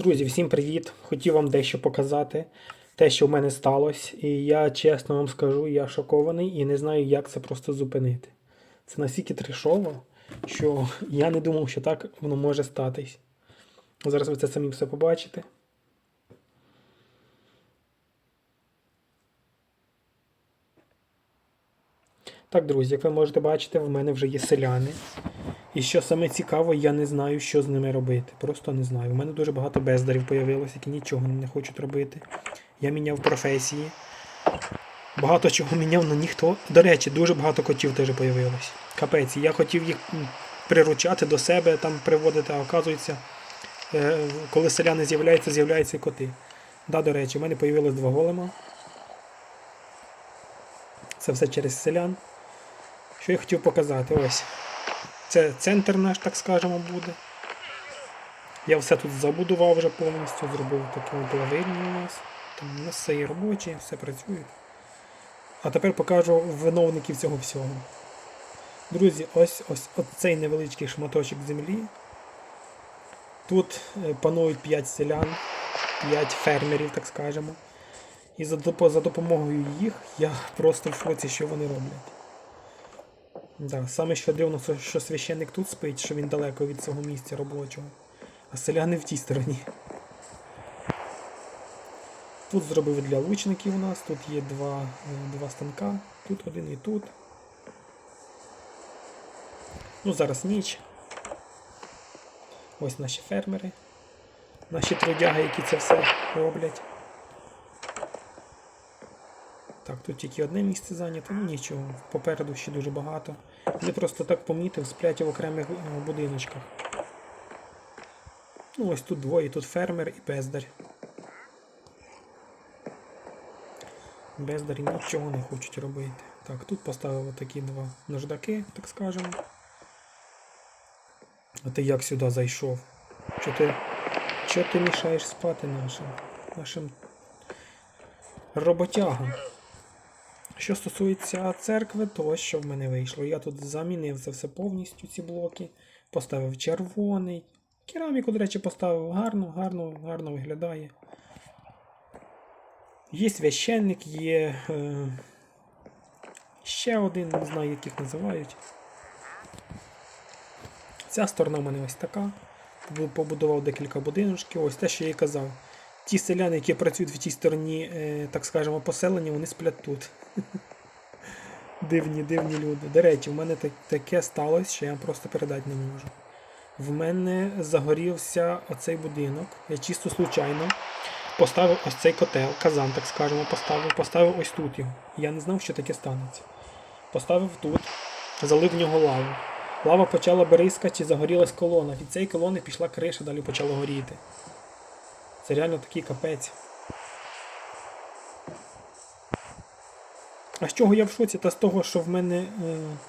Друзі, всім привіт! Хотів вам дещо показати, те, що в мене сталося. І я чесно вам скажу, я шокований і не знаю, як це просто зупинити. Це настільки трешово, що я не думав, що так воно може статись. Зараз ви це самі все побачите. Так, друзі, як ви можете бачити, в мене вже є селяни. І що саме цікаво, я не знаю, що з ними робити. Просто не знаю. У мене дуже багато бездарів появилось, які нічого не хочуть робити. Я міняв професії. Багато чого міняв, але ніхто. До речі, дуже багато котів теж появилось. Капець, я хотів їх приручати до себе, там приводити, а оказується, е, коли селяни з'являються, з'являються і коти. Да, до речі, в мене появилось два голема. Це все через селян. Що я хотів показати? Ось. Це центр наш, так скажемо, буде. Я все тут забудував вже повністю, зробив таке плавильні у нас. Там у нас все є робоче, все працює. А тепер покажу виновників цього всього. Друзі, ось ось цей невеличкий шматочок землі. Тут е, панують 5 селян, 5 фермерів, так скажемо. І за допомогою їх я просто в шоці, що вони роблять. Да, саме що дивно, що- священник тут спить, що він далеко від свого місця робочого, а селяни в тій стороні. Тут зробили для лучників у нас, тут є два, е, два станка, тут один і тут. Ну, зараз ніч. Ось наші фермери, наші трудяги, які це все роблять. Так, тут тільки одне місце зайнято, ну нічого, попереду ще дуже багато. Я просто так помітив, сплять в окремих е, будиночках. Ну, ось тут двоє, тут фермер і бездар. Бездарі нічого не хочуть робити. Так, тут поставив такі два наждаки, так скажемо. А ти як сюди зайшов? Чого ти, чого ти мішаєш спати нашим, нашим роботягам? Що стосується церкви, то ось що в мене вийшло. Я тут замінив це все повністю, ці блоки. Поставив червоний. Кераміку, до речі, поставив гарно, гарно, гарно виглядає. Є священник, є е, ще один, не знаю, як їх називають. Ця сторона в мене ось така. Побудував декілька будиночків. Ось те, що я і казав. Ті селяни, які працюють в тій стороні, е, так скажемо, поселення, вони сплять тут. Дивні, дивні люди. До речі, в мене так- таке сталося, що я вам просто передати не можу. В мене загорівся оцей будинок. Я чисто случайно поставив ось цей котел, казан, так скажемо, поставив, поставив ось тут його. Я не знав, що таке станеться. Поставив тут, залив в нього лаву. Лава почала бризкати, загорілась колона. Від цієї колони пішла криша, далі почало горіти. Це реально такий капець. А з чого я в шоці? Та з того, що в мене е,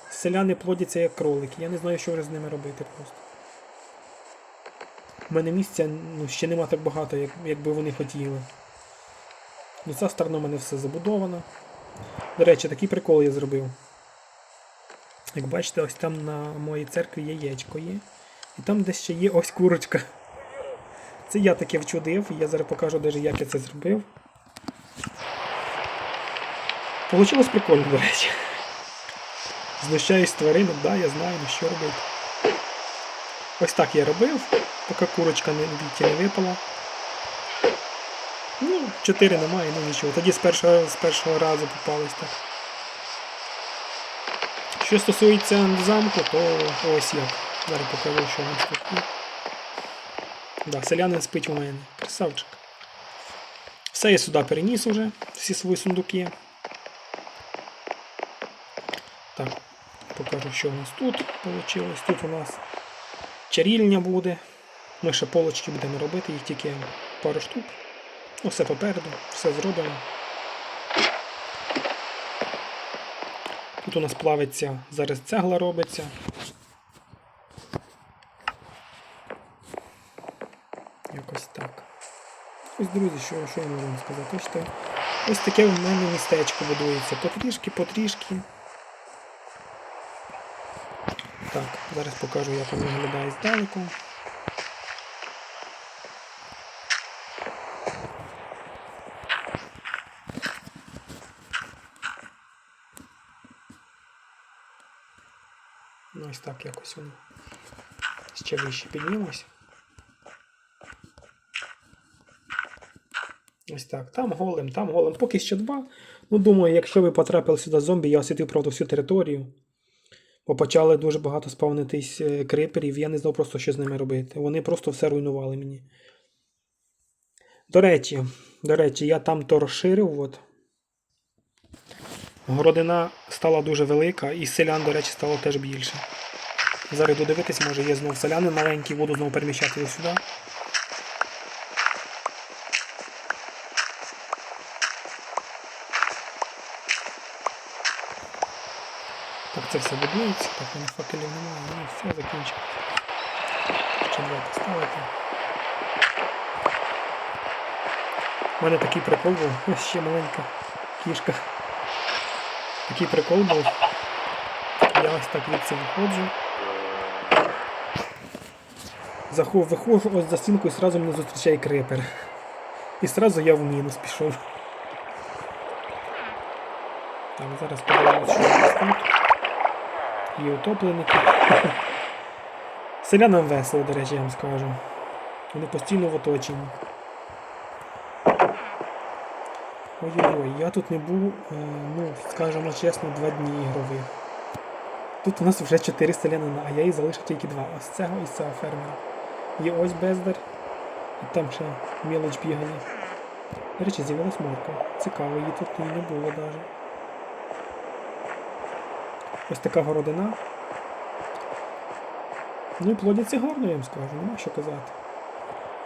селяни плодяться як кролики. Я не знаю, що вже з ними робити просто. У мене місця ну, ще нема так багато, як, якби вони хотіли. Ну, ця сторона в мене все забудовано. До речі, такий прикол я зробив. Як бачите, ось там на моїй церкві яєчко є. І там десь ще є ось курочка. Це я таке вчудив, і я зараз покажу, даже, як я це зробив. Получилось прикольно, до речі. Знущаюсь тваринок, да, я знаю, ну що робити. Ось так я робив, поки курочка не, не випала. Ну, 4 немає, ну нічого. Тоді з першого, з першого разу попались так. Що стосується замку, то ось як. Зараз покажу, що у нас тут. Да, селянин спить у мене. Красавчик. Все я сюди переніс уже, всі свої сундуки. Так, покажу, що у нас тут вийшло. Тут у нас чарільня буде. Ми ще полочки будемо робити, їх тільки пару штук. Ну, все попереду, все зроблено. Тут у нас плавиться, зараз цегла робиться. Якось так. Ось, друзі, що, що я можу вам сказати? Ось таке в мене містечко будується. Потрішки, потрішки. Зараз покажу, як він виглядає здалеку. Ну ось так якось воно ще вище піднімось. Ось так, там голим, там голим. Поки ще два. Ну, думаю, якщо ви потрапили сюди зомбі, я освітив правду, всю територію. Бо почали дуже багато спавнитись е, криперів, я не знав просто, що з ними робити. Вони просто все руйнували мені. До речі, до речі, я там то розширив. От. Городина стала дуже велика, і селян, до речі, стало теж більше. Зараз йду дивитись, може є знову селяни маленькі, буду знову переміщати сюди. Це все будується, так воно факелів немає, ну все закінчимо. Ще два поставити. У мене такий прикол був, ось ще маленька кішка. Такий прикол був. Я ось так від виходжу. Захов, виходжу ось за стінку і сразу мене зустрічає крепер. І сразу я в мінус пішов. Так, зараз подивимось, що тут. Є утопленики. Селянам весело, до речі, я вам скажу. Вони постійно в оточенні. Ой-ой-ой, я тут не був, е, ну, скажімо чесно, два дні ігрових. Тут у нас вже чотири селянина, а я їй залишив тільки два. Ось цього і цього фермера. Є ось бездар, і там ще мілоч бігає. До речі, з'явилась морква. Цікаво, її тут і не було навіть. Ось така городина. Ну і плодяться гарно, я вам скажу, нема що казати.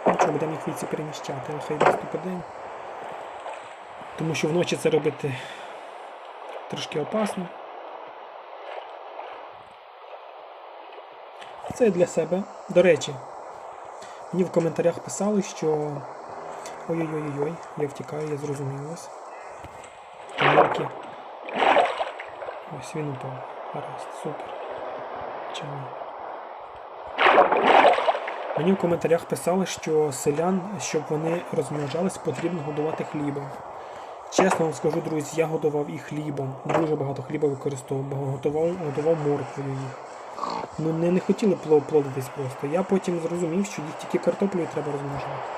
Ну будемо їх віці переміщати, хай наступить день. Тому що вночі це робити трошки опасно. Це для себе. До речі, мені в коментарях писали, що. Ой-ой-ой-ой, я втікаю, я зрозумів. Помилки. Ось він упав. Гаразд, супер. Чому? Мені в коментарях писали, що селян, щоб вони розмножались, потрібно годувати хлібом. Чесно вам скажу, друзі, я годував і хлібом. Дуже багато хліба використовував, готував, годував морквою їх. Ну не, не хотіли плодитись просто. Я потім зрозумів, що їх тільки картоплею треба розмножувати.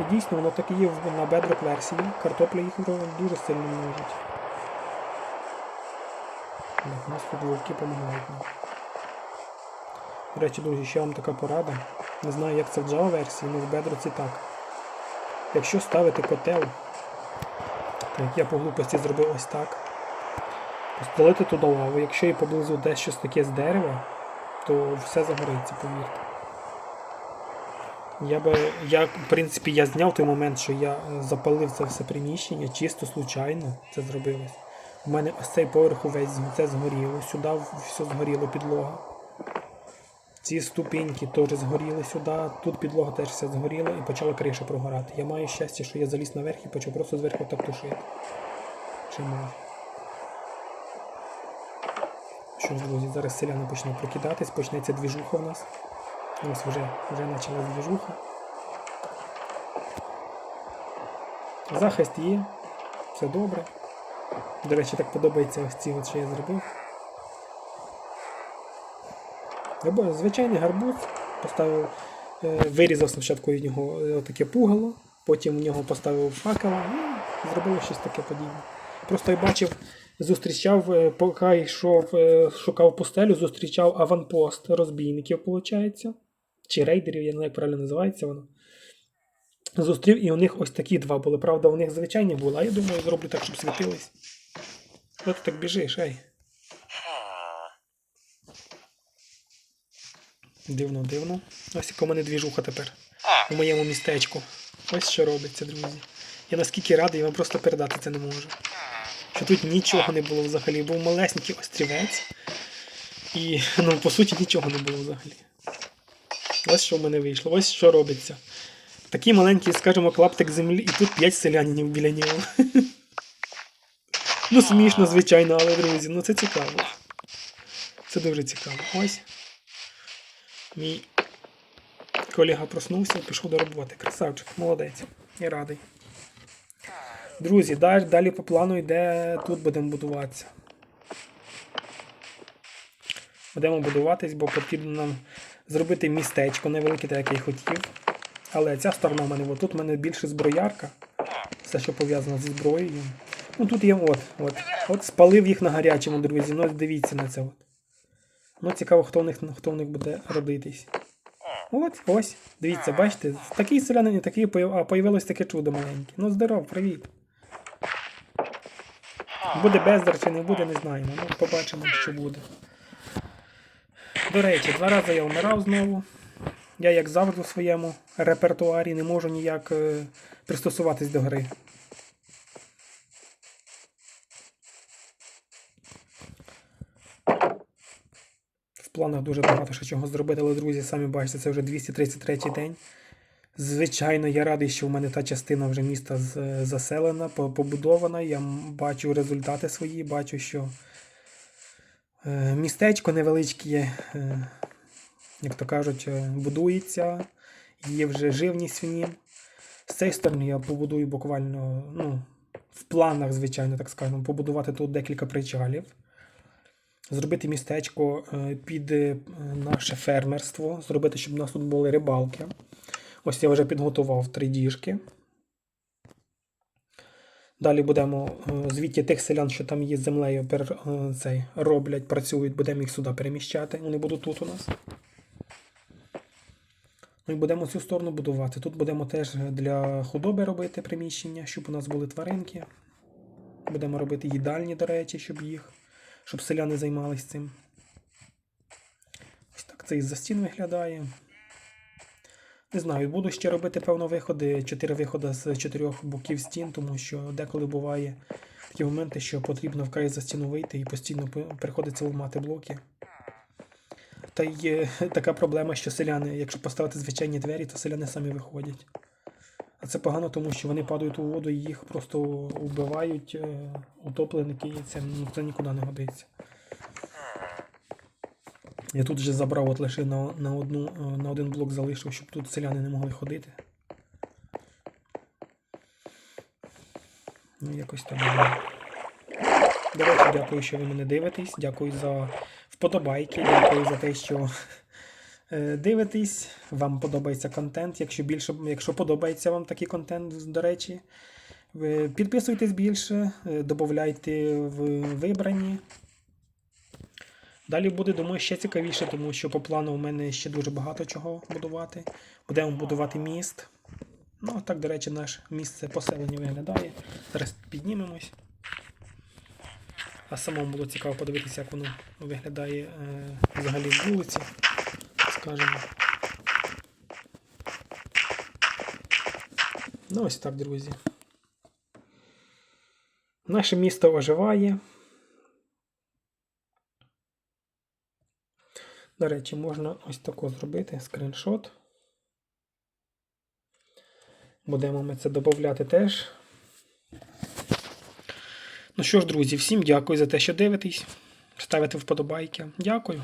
І дійсно, воно так і є на бедрок версії. Картопля їх дуже сильно множить. Тут вовки допомагають нам. До речі, друзі, ще вам така порада. Не знаю, як це в Java версії, але в бедроці так. Якщо ставити котел, так я по глупості зробив ось так, Столити туди лаву, якщо і поблизу десь щось таке з дерева, то все загориться, повірте. Я би, я, в принципі, я зняв той момент, що я запалив це все приміщення, чисто случайно це зробилось. У мене ось цей поверх увесь це згоріло, сюди все згоріло, підлога. Ці ступеньки теж згоріли сюди, тут підлога теж все згоріла і почала криша прогорати. Я маю щастя, що я заліз наверх і почав просто зверху так тушити. Ще маю. Що ж, друзі, зараз селяни почнуть прокидатись, почнеться двіжуха в нас. Ось вже, вже почалась двіжуха. Захист є, все добре. До речі, так подобається ось ці, от, що я зробив. Або звичайний гарбуз. Поставив, е, вирізав спочатку від нього е, таке пугало, потім в нього поставив факела, ну, зробили щось таке подібне. Просто я бачив, зустрічав, е, поки йшов, шукав пустелю, зустрічав аванпост розбійників, виходить. Чи рейдерів, я не знаю, як правильно називається воно. Зустрів, і у них ось такі два були. Правда, у них звичайні були, а я думаю, зроблю так, щоб світились. От ти так біжиш, ей. Дивно, дивно. Ось яка у мене двіжуха тепер. У моєму містечку. Ось що робиться, друзі. Я наскільки радий, я вам просто передати це не можу. Що тут нічого не було взагалі. Був малесенький острівець. І, ну, по суті, нічого не було взагалі. Ось що в мене вийшло, ось що робиться. Такий маленький, скажімо, клаптик землі, і тут 5 селянинів біля нього. Ну, смішно, звичайно, але, друзі, ну це цікаво. Це дуже цікаво. Ось. Мій колега проснувся, пішов до роботи. Красавчик, молодець. Я радий. Друзі, далі, по плану йде тут будемо будуватися. Будемо будуватись, бо потрібно нам зробити містечко невелике, так як я хотів. Але ця сторона в мене, от тут в мене більше зброярка. Все, що пов'язано зі зброєю. Ну тут є от, от. От спалив їх на гарячому, друзі. Ну дивіться на це. От. Ну цікаво, хто в них, хто в них буде родитись. От, ось. Дивіться, бачите, такий селянин такий, а появилось таке чудо маленьке. Ну здоров, привіт. Буде бездар чи не буде, не знаємо. Ну, побачимо, що буде. До речі, два рази я вмирав знову. Я, як завжди, у своєму репертуарі не можу ніяк е, пристосуватись до гри. В планах дуже багато ще чого зробити, але, друзі, самі бачите, це вже 233 день. Звичайно, я радий, що в мене та частина вже міста заселена, побудована. Я бачу результати свої, бачу, що е, містечко невеличке, е, як то кажуть, е, будується, є вже живність в нім. З цієї сторони я побудую буквально, ну, в планах, звичайно, так скажемо, побудувати тут декілька причалів. Зробити містечко е, під е, наше фермерство, зробити, щоб у нас тут були рибалки. Ось я вже підготував три діжки. Далі будемо звідти тих селян, що там є з землею, пер, цей, роблять, працюють, будемо їх сюди переміщати. Вони будуть тут у нас. І будемо цю сторону будувати. Тут будемо теж для худоби робити приміщення, щоб у нас були тваринки. Будемо робити їдальні, до речі, щоб їх, щоб селяни займалися цим. Ось так це із-за стін виглядає. Не знаю, буду ще робити, певно, виходи, чотири виходи з чотирьох боків стін, тому що деколи буває такі моменти, що потрібно вкрай за стіну вийти і постійно приходиться ламати блоки. Та є така проблема, що селяни, якщо поставити звичайні двері, то селяни самі виходять. А це погано, тому що вони падають у воду і їх просто вбивають е, утопленики, і це, ну, це нікуди не годиться. Я тут вже забрав, от лише на, на, одну, е, на один блок залишив, щоб тут селяни не могли ходити. Ну, якось так. До речі, дякую, що ви мене дивитесь. Дякую за вподобайки, дякую за те, що е, дивитесь. Вам подобається контент. Якщо більше, якщо подобається вам такий контент, до речі, підписуйтесь більше, е, додавайте в вибрані. Далі буде, думаю, ще цікавіше, тому що по плану у мене ще дуже багато чого будувати. Будемо будувати міст. Ну, так, до речі, наше місце поселення виглядає. Зараз піднімемось. А самому було цікаво подивитися, як воно виглядає е, взагалі вулиці, скажімо. Ну, ось так, друзі. Наше місто оживає. До речі, можна ось тако зробити скріншот. Будемо ми це додати теж. Ну що ж, друзі, всім дякую за те, що дивитесь. Ставите вподобайки. Дякую.